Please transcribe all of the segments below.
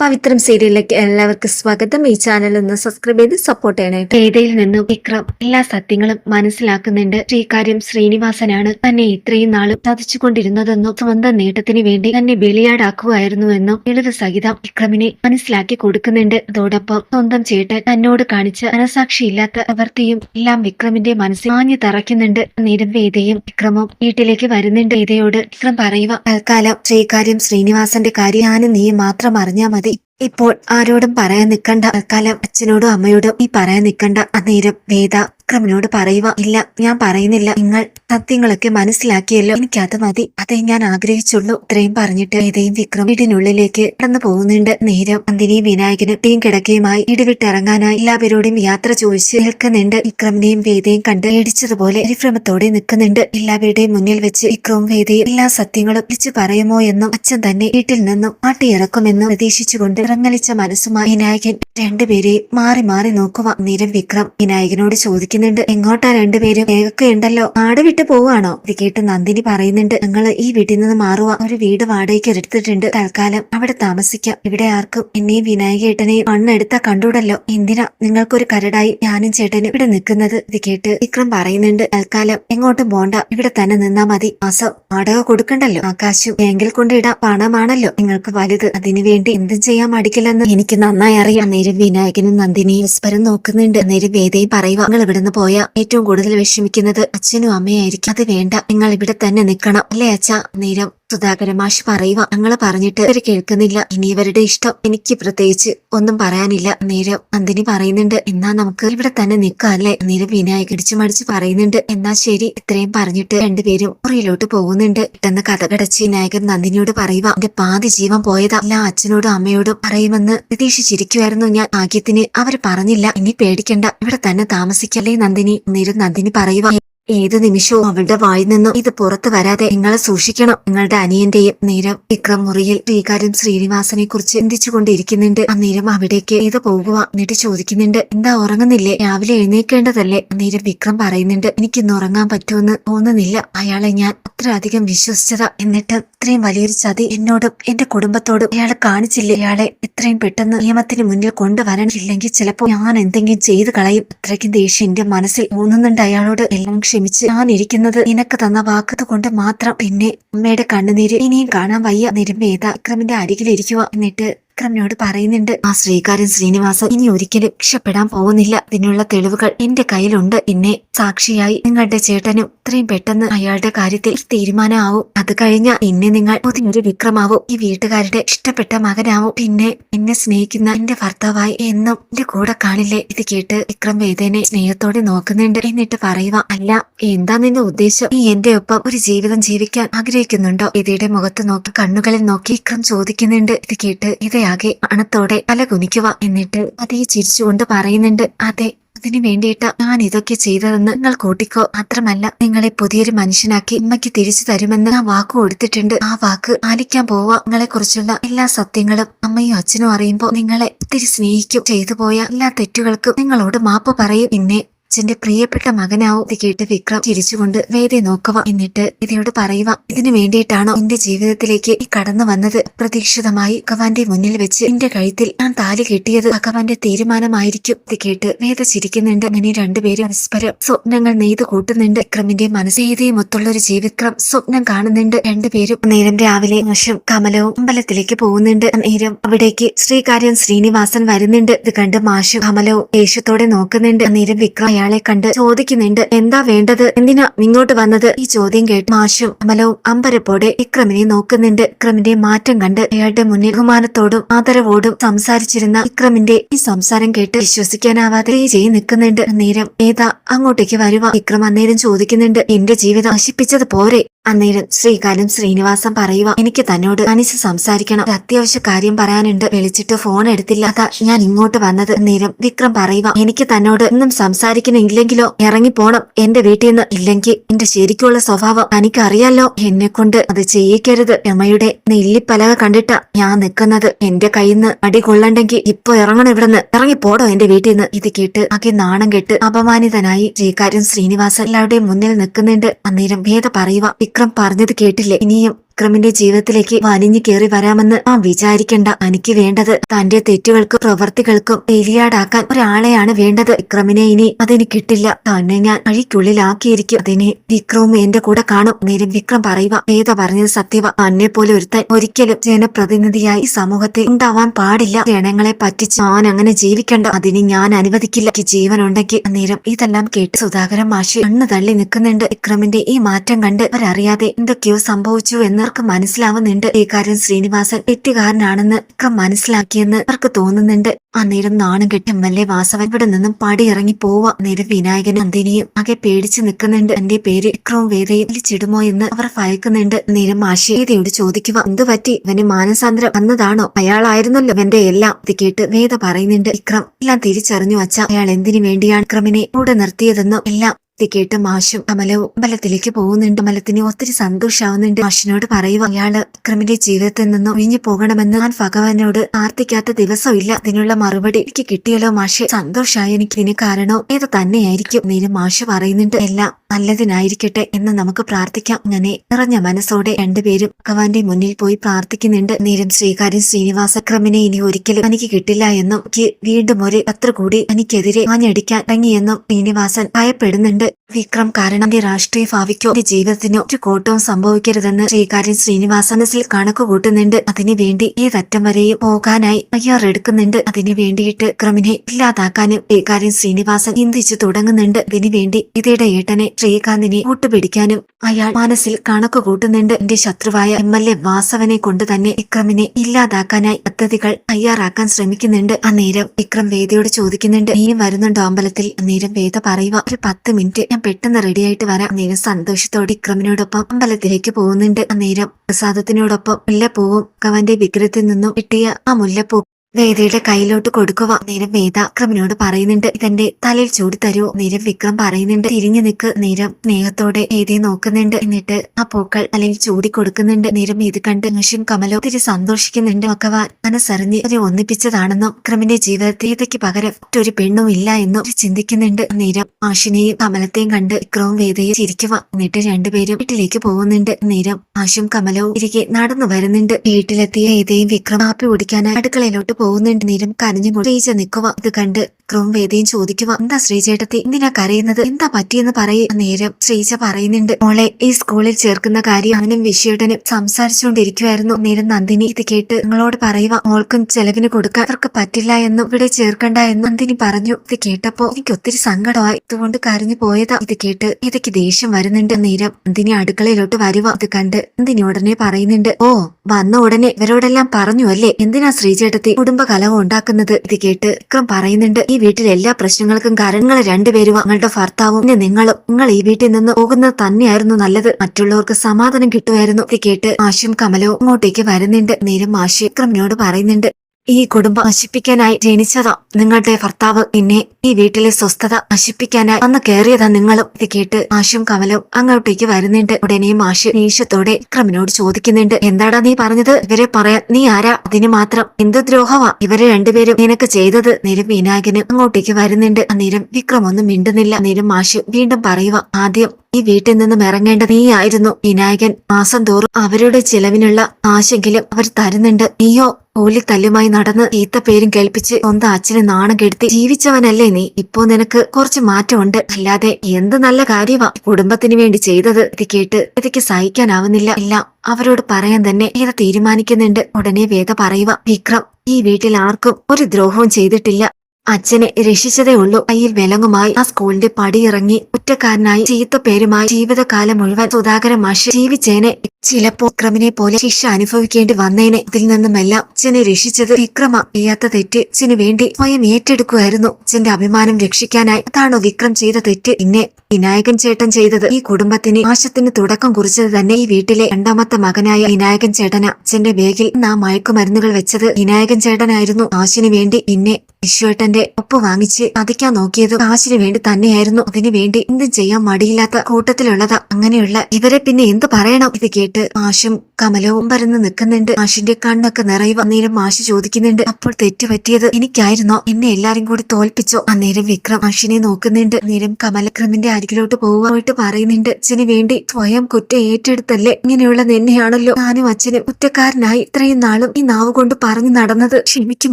പവിത്രം സീരിയലിലേക്ക് എല്ലാവർക്കും സ്വാഗതം. ഈ ചാനൽ ഒന്ന് സബ്സ്ക്രൈബ് ചെയ്ത് സപ്പോർട്ട് ചെയ്യണേ. ഗീതയിൽ നിന്നും വിക്രം എല്ലാ സത്യങ്ങളും മനസ്സിലാക്കുന്നുണ്ട്. ശ്രീകാര്യം ശ്രീനിവാസനാണ് തന്നെ ഇത്രയും നാളും ചതിച്ചുകൊണ്ടിരുന്നതെന്നും സ്വന്തം നേട്ടത്തിന് വേണ്ടി തന്നെ ബലിയാടാക്കുകയായിരുന്നുവെന്നും എഴുത സഹിതം വിക്രമിനെ മനസ്സിലാക്കി കൊടുക്കുന്നുണ്ട്. അതോടൊപ്പം സ്വന്തം ചേട്ടൻ തന്നോട് കാണിച്ച മനസാക്ഷിയില്ലാത്ത പ്രവൃത്തിയും എല്ലാം വിക്രമിന്റെ മനസ്സിൽ മാഞ്ഞു തറയ്ക്കുന്നുണ്ട്. നേരം വേദയും വിക്രമും വീട്ടിലേക്ക് വരുന്നുണ്ട്. ഗീതയോട് വിക്രം പറയുക തൽക്കാലം ശ്രീകാര്യം ശ്രീനിവാസന്റെ കാര്യം ഞാനും നീ മാത്രം അറിഞ്ഞാൽ മതി. ഇപ്പോൾ ആരോടും പറയാൻ നിൽക്കണ്ട. തൽക്കാലം അച്ഛനോടും അമ്മയോടും ഈ പറയാൻ നിൽക്കണ്ട. അന്നേരം വേദ വിക്രമിനോട് പറയുക ഇല്ല ഞാൻ പറയുന്നില്ല. നിങ്ങൾ സത്യങ്ങളൊക്കെ മനസ്സിലാക്കിയല്ലോ. എനിക്കത് മതി. അതേ ഞാൻ ആഗ്രഹിച്ചുള്ളൂ. ഇത്രയും പറഞ്ഞിട്ട് ഇതേയും വിക്രം വീടിനുള്ളിലേക്ക് കടന്നു പോകുന്നുണ്ട്. നേരം അന്തിനെയും വിനായകനും ടീം കിടക്കയുമായി ഇടിവിട്ടിറങ്ങാനായി വിട്ടിറങ്ങാനായി എല്ലാവരോടും യാത്ര ചോദിച്ച് നിൽക്കുന്നുണ്ട്. വിക്രമിനെയും വേദയും കണ്ട് പേടിച്ചതുപോലെ പരിഭ്രമത്തോടെ നിൽക്കുന്നുണ്ട്. എല്ലാവരുടെയും മുന്നിൽ വെച്ച് വിക്രവും വേദയും എല്ലാ സത്യങ്ങളും വിളിച്ചു പറയുമോ എന്നും അച്ഛൻ തന്നെ വീട്ടിൽ നിന്നും മാട്ടിയിറക്കുമെന്നും പ്രതീക്ഷിച്ചുകൊണ്ട് ഇറങ്ങലിച്ച മനസ്സുമായി വിനായകൻ രണ്ടുപേരെയും മാറി മാറി നോക്കുക. നേരം വിക്രം വിനായകനോട് ചോദിക്കുന്നുണ്ട് എങ്ങോട്ടാ രണ്ടുപേരും? ഏകൊക്കെ ഉണ്ടല്ലോ? നാട് വിട്ട് പോവാണോ ഇത് കേട്ട് നന്ദിനി പറയുന്നുണ്ട്. ഞങ്ങൾ ഈ വീട്ടിൽ നിന്ന് മാറുക ഒരു വീട് വാടകയ്ക്ക് എടുത്തിട്ടുണ്ട്. തൽക്കാലം അവിടെ താമസിക്കാം. ഇവിടെ ആർക്കും എന്നെയും വിനായക ഏട്ടനെയും മണ്ണെടുത്താ കണ്ടൂടല്ലോ എന്തിനാ നിങ്ങൾക്കൊരു കരടായി ഞാനും ചേട്ടനും ഇവിടെ നിൽക്കുന്നത്? ഇത് കേട്ട് വിക്രം പറയുന്നുണ്ട്. തൽക്കാലം എങ്ങോട്ടും പോണ്ട. ഇവിടെ തന്നെ നിന്നാ മതി. മാസം വാടക കൊടുക്കണ്ടല്ലോ. ആകാശും ബാങ്കിൽ കൊണ്ടിടാം പണമാണല്ലോ. നിങ്ങൾക്ക് വലുത്. അതിനുവേണ്ടി എന്തും ചെയ്യാൻ മടിക്കില്ലെന്ന് എനിക്ക് നന്നായി അറിയാം. നേരം വിനായകനും നന്ദിനിയും പരസ്പരം നോക്കുന്നുണ്ട്. നേരം വേദയും പറയുക നിങ്ങൾ ഇവിടുന്ന് പോയാ ഏറ്റവും കൂടുതൽ വിഷമിക്കുന്നത് അച്ഛനും അമ്മയായിരിക്കും. അത് വേണ്ട. നിങ്ങൾ ഇവിടെ തന്നെ നിൽക്കണം. അല്ലേ അച്ഛ? നേരം സുധാകര മാഷ് പറയുക ഞങ്ങൾ പറഞ്ഞിട്ട് ഇവർ കേൾക്കുന്നില്ല. ഇനി ഇവരുടെ ഇഷ്ടം എനിക്ക് പ്രത്യേകിച്ച് ഒന്നും പറയാനില്ല. നേരം നന്ദിനി പറയുന്നുണ്ട് എന്നാ നമുക്ക് ഇവിടെ തന്നെ നിൽക്കാം അല്ലേ? നേരം വിനായക് ഇടിച്ചു മടിച്ച് പറയുന്നുണ്ട് എന്നാ ശരി. ഇത്രയും പറഞ്ഞിട്ട് രണ്ടുപേരും മുറിയിലോട്ട് പോകുന്നുണ്ട്. പെട്ടെന്ന് കഥ കടച്ച് വിനായകൻ നന്ദിനിയോട് പറയുക എന്റെ പാതി ജീവൻ പോയതാ. എല്ലാ അച്ഛനോടും അമ്മയോടും പറയുമെന്ന് പ്രതീക്ഷിച്ചിരിക്കുമായിരുന്നു ഞാൻ. ആഗ്യത്തിന് അവർ പറഞ്ഞില്ല. ഇനി പേടിക്കണ്ട. ഇവിടെ തന്നെ താമസിക്കല്ലേ നന്ദിനി? നേരം നന്ദിനി പറയുക ഏത് നിമിഷവും അവളുടെ വായിൽ നിന്നും ഇത് പുറത്തു വരാതെ നിങ്ങളെ സൂക്ഷിക്കണം. നിങ്ങളുടെ അനിയന്റെയും നേരം വിക്രം മുറിയിൽ ശ്രീകാര്യം ശ്രീനിവാസനെ കുറിച്ച് ചിന്തിച്ചുകൊണ്ടിരിക്കുന്നുണ്ട്. അന്നേരം അവിടേക്ക് ഇത് പോകുക എന്നിട്ട് ചോദിക്കുന്നുണ്ട്. എന്താ ഉറങ്ങുന്നില്ലേ? രാവിലെ എഴുന്നേക്കേണ്ടതല്ലേ? അന്നേരം വിക്രം പറയുന്നുണ്ട്. എനിക്കിന്ന് ഉറങ്ങാൻ പറ്റുമെന്ന് തോന്നുന്നില്ല. അയാളെ ഞാൻ അത്ര അധികം വിശ്വസിച്ചതാ. എന്നിട്ട് ഇത്രയും വലിയൊരു ചതി എന്നോടും എന്റെ കുടുംബത്തോടും അയാളെ കാണിച്ചില്ല? അയാളെ ഇത്രയും പെട്ടെന്ന് നിയമത്തിന് മുന്നിൽ കൊണ്ടുവരണില്ലെങ്കിൽ ചിലപ്പോൾ ഞാൻ എന്തെങ്കിലും ചെയ്തു കളയും. അത്രയ്ക്കും ദേഷ്യം എന്റെ മനസ്സിൽ തോന്നുന്നുണ്ട് അയാളോട്. എല്ലാം ക്ഷമിച്ച് ഞാൻ ഇരിക്കുന്നത് നിനക്ക് തന്ന വാക്കത് കൊണ്ട് മാത്രം പിന്നെ അമ്മയുടെ കണ്ണുനീര് ഇനിയും കാണാൻ വയ്യ. നിരുമ്പേത വിക്രമിന്റെ അരികിലിരിക്കുക എന്നിട്ട് വിക്രമിനോട് പറയുന്നുണ്ട് ആ ശ്രീകാരൻ ശ്രീനിവാസൻ ഇനി ഒരിക്കലും രക്ഷപ്പെടാൻ പോകുന്നില്ല. ഇതിനുള്ള തെളിവുകൾ എന്റെ കയ്യിലുണ്ട്. എന്നെ സാക്ഷിയായി നിങ്ങളുടെ ചേട്ടനും ഇത്രയും പെട്ടെന്ന് അയാളുടെ കാര്യത്തിൽ തീരുമാനമാവും. അത് കഴിഞ്ഞ പിന്നെ നിങ്ങൾ പുതിയൊരു വിക്രമാവും. ഈ വീട്ടുകാരുടെ ഇഷ്ടപ്പെട്ട മകനാവും. പിന്നെ എന്നെ സ്നേഹിക്കുന്ന എന്റെ ഭർത്താവായി എന്നും എന്റെ കൂടെ കാണില്ലേ? ഇത് കേട്ട് വിക്രം വേദനെ സ്നേഹത്തോടെ നോക്കുന്നുണ്ട്. എന്നിട്ട് പറയുക അല്ല എന്താ നിന്റെ ഉദ്ദേശം? നീ എന്റെ ഒപ്പം ഒരു ജീവിതം ജീവിക്കാൻ ആഗ്രഹിക്കുന്നുണ്ടോ? ഇതയുടെ മുഖത്ത് നോക്കി കണ്ണുകളിൽ നോക്കി വിക്രം ചോദിക്കുന്നുണ്ട്. ഇത് കേട്ട് ഇതയാകെ അണത്തോടെ തല കുനിക്കുക എന്നിട്ട് അതേ ചിരിച്ചുകൊണ്ട് പറയുന്നുണ്ട് അതെ അതിനു വേണ്ടിയിട്ട് ഞാൻ ഇതൊക്കെ ചെയ്തതെന്ന് നിങ്ങൾ കൂട്ടിക്കോ. മാത്രമല്ല നിങ്ങളെ പുതിയൊരു മനുഷ്യനാക്കി ഉമ്മയ്ക്ക് തിരിച്ചു തരുമെന്ന് ആ വാക്ക് കൊടുത്തിട്ടുണ്ട്. ആ വാക്ക് പാലിക്കാൻ പോവാ നിങ്ങളെ കുറിച്ചുള്ള എല്ലാ സത്യങ്ങളും അമ്മയും അച്ഛനും അറിയുമ്പോൾ നിങ്ങളെ ഒത്തിരി സ്നേഹിക്കും. ചെയ്തു പോയ എല്ലാ തെറ്റുകൾക്കും നിങ്ങളോട് മാപ്പ് പറയും. പിന്നെ അച്ഛന്റെ പ്രിയപ്പെട്ട മകനാവും ഇത് കേട്ട് വിക്രം ചിരിച്ചുകൊണ്ട് വേദി നോക്കുക എന്നിട്ട് ഇതിനോട് പറയുക ഇതിനു വേണ്ടിയിട്ടാണോ എന്റെ ജീവിതത്തിലേക്ക് ഈ കടന്നു വന്നത്? പ്രതീക്ഷിതമായി ഭഗവാന്റെ മുന്നിൽ വെച്ച് എന്റെ കഴുത്തിൽ ഞാൻ താലി കെട്ടിയത് ഭഗവാന്റെ തീരുമാനമായിരിക്കും. ഇത് കേട്ട് വേദ ചിരിക്കുന്നുണ്ട്. അങ്ങനെ രണ്ടുപേരും പരസ്പരം സ്വപ്നങ്ങൾ നെയ്ത് കൂട്ടുന്നുണ്ട്. വിക്രമിന്റെ മനസ്സ് ഏതയും ഒത്തുള്ള ഒരു ജീവിക്രം സ്വപ്നം കാണുന്നുണ്ട്. രണ്ടുപേരും നേരം രാവിലെ മോശം കമലവും അമ്പലത്തിലേക്ക് പോകുന്നുണ്ട്. നേരം അവിടേക്ക് ശ്രീകാര്യൻ ശ്രീനിവാസൻ വരുന്നുണ്ട്. ഇത് കണ്ട് മാഷും കമലവും ദേഷ്യത്തോടെ നോക്കുന്നുണ്ട്. നേരം വിക്രം അയാളെ കണ്ട് ചോദിക്കുന്നുണ്ട് എന്താ വേണ്ടത്? എന്തിനാ നിങ്ങോട്ട് വന്നത്? ഈ ചോദ്യം കേട്ട് മാഷും അമലവും അമ്പരപ്പോടെ വിക്രമിനെ നോക്കുന്നുണ്ട്. വിക്രമിന്റെ മാറ്റം കണ്ട് അയാളുടെ മുന്നിൽ ബഹുമാനത്തോടും ആദരവോടും സംസാരിച്ചിരുന്ന വിക്രമിന്റെ ഈ സംസാരം കേട്ട് വിശ്വസിക്കാനാവാതെ ചെയ്ത് നിൽക്കുന്നുണ്ട്. നേരം ഏതാ അങ്ങോട്ടേക്ക് വരുവാ. വിക്രം അന്നേരം ചോദിക്കുന്നുണ്ട് എന്റെ ജീവിതം നശിപ്പിച്ചത് പോരെ? അന്നേരം ശ്രീകാലം ശ്രീനിവാസം പറയുക എനിക്ക് തന്നോട് മനസ്സ് സംസാരിക്കണം. ഒരു അത്യാവശ്യ കാര്യം പറയാനുണ്ട്. വിളിച്ചിട്ട് ഫോൺ എടുത്തില്ല. അതാ ഞാൻ ഇങ്ങോട്ട് വന്നത്. നേരം വിക്രം പറയുക എനിക്ക് തന്നോട് ഒന്നും സംസാരിക്കണില്ലെങ്കിലോ ഇറങ്ങിപ്പോണം. എന്റെ വീട്ടിൽ നിന്ന് ഇല്ലെങ്കിൽ എന്റെ ശരിക്കുള്ള സ്വഭാവം എനിക്കറിയാലോ എന്നെ കൊണ്ട് അത് ചെയ്യിക്കരുത്. രമയുടെ നെല്ലിപ്പലക കണ്ടിട്ട ഞാൻ നിൽക്കുന്നത്. എന്റെ കയ്യിൽ നിന്ന് അടി കൊള്ളണ്ടെങ്കിൽ ഇപ്പൊ ഇറങ്ങണം ഇറങ്ങി പോടോ എന്റെ വീട്ടിൽ നിന്ന്? ഇത് കേട്ട് ആകെ നാണം കെട്ട് അപമാനിതനായി ശ്രീകാര്യം ശ്രീനിവാസ് എല്ലാവരുടെയും മുന്നിൽ നിൽക്കുന്നുണ്ട്. അന്നേരം വേദ പറയുക വിക്രം പറഞ്ഞത് കേട്ടില്ലേ? ഇനിയും വിക്രമിന്റെ ജീവിതത്തിലേക്ക് വലിഞ്ഞു കയറി വരാമെന്ന് ആ വിചാരിക്കേണ്ട. എനിക്ക് വേണ്ടത് തന്റെ തെറ്റുകൾക്കും പ്രവർത്തികൾക്കും എലിയാടാക്കാൻ ഒരാളെയാണ് വേണ്ടത്. വിക്രമിനെ ഇനി അതിന് കിട്ടില്ല. തന്നെ ഞാൻ അഴിക്കുള്ളിലാക്കിയിരിക്കും. അതിനെ വിക്രവും എന്റെ കൂടെ കാണും. നേരം വിക്രം പറയുക വേദ പറഞ്ഞത് സത്യവ? തന്നെ പോലെ ഒരുത്തൻ ഒരിക്കലും ജനപ്രതിനിധിയായി സമൂഹത്തിൽ ഉണ്ടാവാൻ പാടില്ല. ജനങ്ങളെ പറ്റിച്ച് ഞാൻ അങ്ങനെ ജീവിക്കണ്ട. അതിന് ഞാൻ അനുവദിക്കില്ല. ജീവൻ ഉണ്ടെങ്കിൽ നേരം ഇതെല്ലാം കേട്ട് സുധാകരൻ മാഷി കണ്ണു തള്ളി നിൽക്കുന്നുണ്ട്. വിക്രമിന്റെ ഈ മാറ്റം കണ്ട് അവരറിയാതെ എന്തൊക്കെയോ സംഭവിച്ചു എന്നവർക്ക് മനസ്സിലാവുന്നുണ്ട്. ഈ കാര്യം ശ്രീനിവാസൻ തെറ്റുകാരനാണെന്ന് വിക്രം മനസ്സിലാക്കിയെന്ന് അവർക്ക് തോന്നുന്നുണ്ട്. അന്നേരം നാണം കെട്ടി എം എൽ എ വാസവൻ ഇവിടെ നിന്നും പടിയിറങ്ങി പോവാ നേരം വിനായകൻ നന്ദിനിയും ആകെ പേടിച്ചു നിൽക്കുന്നുണ്ട്. എന്റെ പേര് വിക്രവും വേദയും വിളിച്ചിടുമോ എന്ന് അവർ ഭയക്കുന്നുണ്ട്. നേരം ആശയതയോട് ചോദിക്കുക എന്ത് പറ്റി? ഇവന് മാനസാന്തരം വന്നതാണോ? അയാളായിരുന്നല്ലോ ഇവന്റെ എല്ലാം. ഇത് കേട്ട് വേദ പറയുന്നുണ്ട് വിക്രം എല്ലാം തിരിച്ചറിഞ്ഞു വച്ച അയാൾ എന്തിനു വേണ്ടിയാണ് വിക്രമിനെ കൂടെ നിർത്തിയതെന്നും എല്ലാം ഇത് കേട്ട് മാഷും അമലവും അമ്പലത്തിലേക്ക് പോകുന്നുണ്ട്. അമലത്തിന് ഒത്തിരി സന്തോഷാവുന്നുണ്ട്. മാഷിനോട് പറയുക അയാൾ അക്രമിന്റെ ജീവിതത്തിൽ നിന്നും ഒഴിഞ്ഞു പോകണമെന്ന് ഞാൻ ഭഗവാനോട് പ്രാർത്ഥിക്കാത്ത ദിവസമില്ല അതിനുള്ള മറുപടി എനിക്ക് കിട്ടിയല്ലോ മാഷെ. സന്തോഷമായി എനിക്ക് ഇതിന് കാരണം ഏത് തന്നെയായിരിക്കും? നീര് മാഷ് പറയുന്നുണ്ട്. എല്ലാം നല്ലതിനായിരിക്കട്ടെ എന്ന് നമുക്ക് പ്രാർത്ഥിക്കാം. അങ്ങനെ നിറഞ്ഞ മനസ്സോടെ രണ്ടുപേരും ഭഗവാന്റെ മുന്നിൽ പോയി പ്രാർത്ഥിക്കുന്നുണ്ട്. നീരും ശ്രീകാര്യം ശ്രീനിവാസ ക്രമിനെ ഇനി ഒരിക്കലും എനിക്ക് കിട്ടില്ല എന്നും എനിക്ക് വീണ്ടും ഒരു അത്ര കൂടി എനിക്കെതിരെ ആഞ്ഞടിക്കാൻ ഇറങ്ങിയെന്നും ശ്രീനിവാസൻ ഭയപ്പെടുന്നുണ്ട്. that വിക്രം കാരണം രാഷ്ട്രീയ ഭാവിക്കോ ജീവിതത്തിനോ ഒരു കോട്ടവും സംഭവിക്കരുതെന്ന് ശ്രീകാര്യൻ ശ്രീനിവാസ മനസ്സിൽ കണക്ക് കൂട്ടുന്നുണ്ട്. അതിനുവേണ്ടി ഈ തറ്റം വരെയും പോകാനായി തയ്യാറെടുക്കുന്നുണ്ട്. അതിനു വേണ്ടിയിട്ട് വിക്രമിനെ ഇല്ലാതാക്കാനും ശ്രീകാര്യൻ ശ്രീനിവാസൻ ചിന്തിച്ചു തുടങ്ങുന്നുണ്ട്. അതിനുവേണ്ടി ഇതയുടെ ഏട്ടനെ ശ്രീകാന്തിനെ കൂട്ടുപിടിക്കാനും അയാൾ മനസ്സിൽ കണക്ക് കൂട്ടുന്നുണ്ട്. എന്റെ ശത്രുവായ എം എൽ എ വാസവനെ കൊണ്ട് തന്നെ വിക്രമിനെ ഇല്ലാതാക്കാനായി പദ്ധതികൾ തയ്യാറാക്കാൻ ശ്രമിക്കുന്നുണ്ട്. അന്നേരം വിക്രം വേദയോട് ചോദിക്കുന്നുണ്ട് നീയും വരുന്നുണ്ടോ അമ്പലത്തിൽ? അന്നേരം വേദ പറയുക ഒരു പത്ത് മിനിറ്റ് ഞാൻ പെട്ടെന്ന് റെഡിയായിട്ട് വരാം. നേരം സന്തോഷത്തോടെ വിക്രമിനോടൊപ്പം അമ്പലത്തിലേക്ക് പോകുന്നുണ്ട്. അന്നേരം പ്രസാദത്തിനോടൊപ്പം മുല്ലപ്പൂവും കവന്റെ വിഗ്രഹത്തിൽ നിന്നും കിട്ടിയ ആ മുല്ലപ്പൂ വേദയുടെ കയ്യിലോട്ട് കൊടുക്കുക നേരം വേദ വിക്രമിനോട് പറയുന്നുണ്ട് ഇതെന്റെ തലയിൽ ചൂടി തരുമോ നേരം വിക്രം പറയുന്നുണ്ട് തിരിഞ്ഞു നിൽക്ക് നേരം സ്നേഹത്തോടെ വേദയെ നോക്കുന്നുണ്ട് എന്നിട്ട് ആ പൂക്കൾ തലയിൽ ചൂടി കൊടുക്കുന്നുണ്ട്. നേരം ഇത് കണ്ട് നിഷും കമലോ തിരി സന്തോഷിക്കുന്നുണ്ട്. ഭഗവാൻ മനസ്സറിഞ്ഞ് അവരെ ഒന്നിപ്പിച്ചതാണെന്നും വിക്രമിന്റെ ജീവിതത്തിൽ ഇതയ്ക്ക് പകരം മറ്റൊരു പെണ്ണും ഇല്ല എന്നും ചിന്തിക്കുന്നുണ്ട്. നേരം ആഷിനെയും കമലത്തെയും കണ്ട് വിക്രവും വേദയും ചിരിക്കുക എന്നിട്ട് രണ്ടുപേരും വീട്ടിലേക്ക് പോകുന്നുണ്ട്. നേരം ആഷും കമലവും തിരികെ നടന്നു വരുന്നുണ്ട്. വീട്ടിലെത്തിയ വേദയും വിക്രം കാപ്പി കുടിക്കാനായി അടുക്കളയിലോട്ട് പോകുന്നുണ്ട് നേരം കരഞ്ഞുകൊണ്ട് ശ്രീജ നിൽക്കുക ഇത് കണ്ട് ക്രോം വേദയും ചോദിക്കുക എന്താ ശ്രീചേട്ടത്തി എന്തിനാ കരയുന്നത്? എന്താ പറ്റിയെന്ന് പറയേ. നേരം ശ്രീജ പറയുന്നുണ്ട്. മോളെ ഈ സ്കൂളിൽ ചേർക്കുന്ന കാര്യം അവനും വിഷയുടനും സംസാരിച്ചുകൊണ്ടിരിക്കുവായിരുന്നു. നേരം നന്ദിനി ഇത് കേട്ട് നിങ്ങളോട് പറയുക മോൾക്കും ചെലവിന് കൊടുക്കാൻ അവർക്ക് പറ്റില്ല എന്നും ഇവിടെ ചേർക്കണ്ട എന്ന് നന്ദിനി പറഞ്ഞു. ഇത് കേട്ടപ്പോ എനിക്ക് ഒത്തിരി സങ്കടമായി. ഇതുകൊണ്ട് കരഞ്ഞു പോയതാ. ഇത് കേട്ട് ഇതൊക്കെ ദേഷ്യം വരുന്നുണ്ട്. നേരം നന്ദിനി അടുക്കളയിലോട്ട് വരുക ഇത് കണ്ട് നന്ദിനി ഉടനെ പറയുന്നുണ്ട്. ഓ വന്ന ഉടനെ ഇവരോടെല്ലാം പറഞ്ഞു അല്ലേ? എന്തിനാ ശ്രീചേട്ടത്തി കുടുംബ കലഹം ഉണ്ടാക്കുന്നത് ഇത് കേട്ട് വിക്രം പറയുന്നുണ്ട് ഈ വീട്ടിലെ എല്ലാ പ്രശ്നങ്ങൾക്കും കാരണങ്ങൾ രണ്ടുപേരും നിങ്ങളുടെ ഭർത്താവും പിന്നെ നിങ്ങളും. നിങ്ങൾ ഈ വീട്ടിൽ നിന്ന് പോകുന്നത് തന്നെയായിരുന്നു നല്ലത്. മറ്റുള്ളവർക്ക് സമാധാനം കിട്ടുമായിരുന്നു. ഇത് കേട്ട് ആശും കമലവും ഇങ്ങോട്ടേക്ക് വരുന്നുണ്ട്. നേരം ആശു വിക്രമിനോട് പറയുന്നുണ്ട് ഈ കുടുംബം നശിപ്പിക്കാനായി ജനിച്ചതാ നിങ്ങളുടെ ഭർത്താവ് പിന്നെ ഈ വീട്ടിലെ സ്വസ്ഥത നശിപ്പിക്കാനായി അന്ന് കയറിയതാ നിങ്ങളും. ഇത് കേട്ട് ആശും കമലും അങ്ങോട്ടേക്ക് വരുന്നുണ്ട്. ഉടനെ ആശു നീശത്തോടെ വിക്രമിനോട് ചോദിക്കുന്നുണ്ട്. എന്താടാ നീ പറഞ്ഞത്? ഇവരെ പറയാൻ നീ ആരാ? അതിന് മാത്രം എന്ത് ദ്രോഹമാ? ഇവരെ രണ്ടുപേരും നിനക്ക് ചെയ്തത്. നിരം വിനായകന് അങ്ങോട്ടേക്ക് വരുന്നുണ്ട്. അന്നേരം വിക്രം ഒന്നും മിണ്ടുന്നില്ല. നേരം ആശു വീണ്ടും പറയുക ആദ്യം ഈ വീട്ടിൽ നിന്നും ഇറങ്ങേണ്ട നീയായിരുന്നു വിനായകൻ. മാസം തോറും അവരുടെ ചിലവിനുള്ള ആശെങ്കിലും അവർ തരുന്നുണ്ട്. നീയോ ഓലിത്തല്ലുമായി നടന്ന് ഈത്ത പേരും കേൾപ്പിച്ച് സ്വന്തം അച്ഛനെ നാണം കെടുത്തി ജീവിച്ചവനല്ലേ നീ? ഇപ്പോ നിനക്ക് കുറച്ച് മാറ്റമുണ്ട്. അല്ലാതെ എന്ത് നല്ല കാര്യമാ കുടുംബത്തിന് വേണ്ടി ചെയ്തത്? ഇത് കേട്ട് ഇതൊക്കെ സഹിക്കാനാവുന്നില്ല. എല്ലാം അവരോട് പറയാൻ തന്നെ വേദ തീരുമാനിക്കുന്നുണ്ട്. ഉടനെ വേദ പറയുക വിക്രം ഈ വീട്ടിൽ ആർക്കും ഒരു ദ്രോഹവും ചെയ്തിട്ടില്ല. അച്ഛനെ രക്ഷിച്ചതേ ഉള്ളൂ. കയ്യിൽ വിലങ്ങുമായി ആ സ്കൂളിന്റെ പടിയിറങ്ങി കുറ്റക്കാരനായി ചീത്ത പേരുമായി ജീവിതകാലം മുഴുവൻ സുധാകര മാഷ് ജീവിച്ചേനെ ചിലപ്പോ വിക്രമിനെ പോലെ ശിക്ഷ അനുഭവിക്കേണ്ടി വന്നേനെ. ഇതിൽ നിന്നുമെല്ലാം അച്ഛനെ രക്ഷിച്ചത് വിക്രമ. ചെയ്യാത്ത തെറ്റ് അച്ഛന് വേണ്ടി സ്വയം ഏറ്റെടുക്കുമായിരുന്നു. അച്ഛന്റെ അഭിമാനം രക്ഷിക്കാനായി അതാണോ വിക്രം ചെയ്ത തെറ്റ്? പിന്നെ വിനായകൻ ചേട്ടൻ ചെയ്തത് ഈ കുടുംബത്തിന് നാശത്തിന് തുടക്കം കുറിച്ചത് തന്നെ ഈ വീട്ടിലെ രണ്ടാമത്തെ മകനായ വിനായകൻ ചേട്ടന. അച്ഛന്റെ ബേഗിൽ നാ മയക്കുമരുന്നുകൾ വെച്ചത് വിനായകൻ ചേട്ടനായിരുന്നു. ആശിന് വേണ്ടി പിന്നെ വിശ്വേട്ടന്റെ ഒപ്പ് വാങ്ങിച്ച് അതിക്കാൻ നോക്കിയത് ആശിന് വേണ്ടി തന്നെയായിരുന്നു. അതിനു വേണ്ടി എന്തും ചെയ്യാൻ മടിയില്ലാത്ത കൂട്ടത്തിലുള്ളതാ. അങ്ങനെയുള്ള ഇവരെ പിന്നെ എന്ത് പറയണം? ഇത് കേട്ട് കേട്ട് മാഷും കമലവും പരന്ന് നിൽക്കുന്നുണ്ട്. മാഷിന്റെ കണ്ണൊക്കെ നിറയെ വന്നേരം മാഷ് ചോദിക്കുന്നുണ്ട് അപ്പോൾ തെറ്റ് പറ്റിയത് എനിക്കായിരുന്നോ? എന്നെ എല്ലാരും കൂടി തോൽപ്പിച്ചോ? അന്നേരം വിക്രം മാഷിനെ നോക്കുന്നുണ്ട്. നേരം കമലക്രമിന്റെ അരികിലോട്ട് പോവുക പറയുന്നുണ്ട് അച്ഛന് വേണ്ടി സ്വയം കുറ്റ ഏറ്റെടുത്തല്ലേ? ഇങ്ങനെയുള്ള നിന്നെയാണല്ലോ ഞാനും അച്ഛനും കുറ്റക്കാരനായി ഇത്രയും നാളും ഈ നാവ് കൊണ്ട് പറഞ്ഞു നടന്നത്. ക്ഷമിക്കും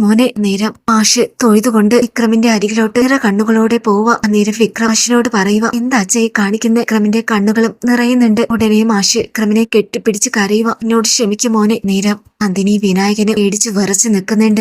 മോനെ. നേരം മാഷ് തൊഴുതുകൊണ്ട് വിക്രമിന്റെ അരികിലോട്ട് നിറ കണ്ണുകളോടെ പോവുക. അന്നേരം വിക്രം മാഷിനോട് പറയുക എന്താ അച്ഛയെ കാണിക്കുന്ന? വിക്രമിന്റെ കണ്ണുകളും നിറയുന്നുണ്ട്. ഉടനെ മാഷ് വിക്രമിനെ കെട്ടിപ്പിടിച്ച് കരയുക എന്നോട് ക്ഷമിക്കുമോനെ നേരം നന്ദിനി വിനായകനെ പേടിച്ച് വിറച്ച് നിൽക്കുന്നുണ്ട്.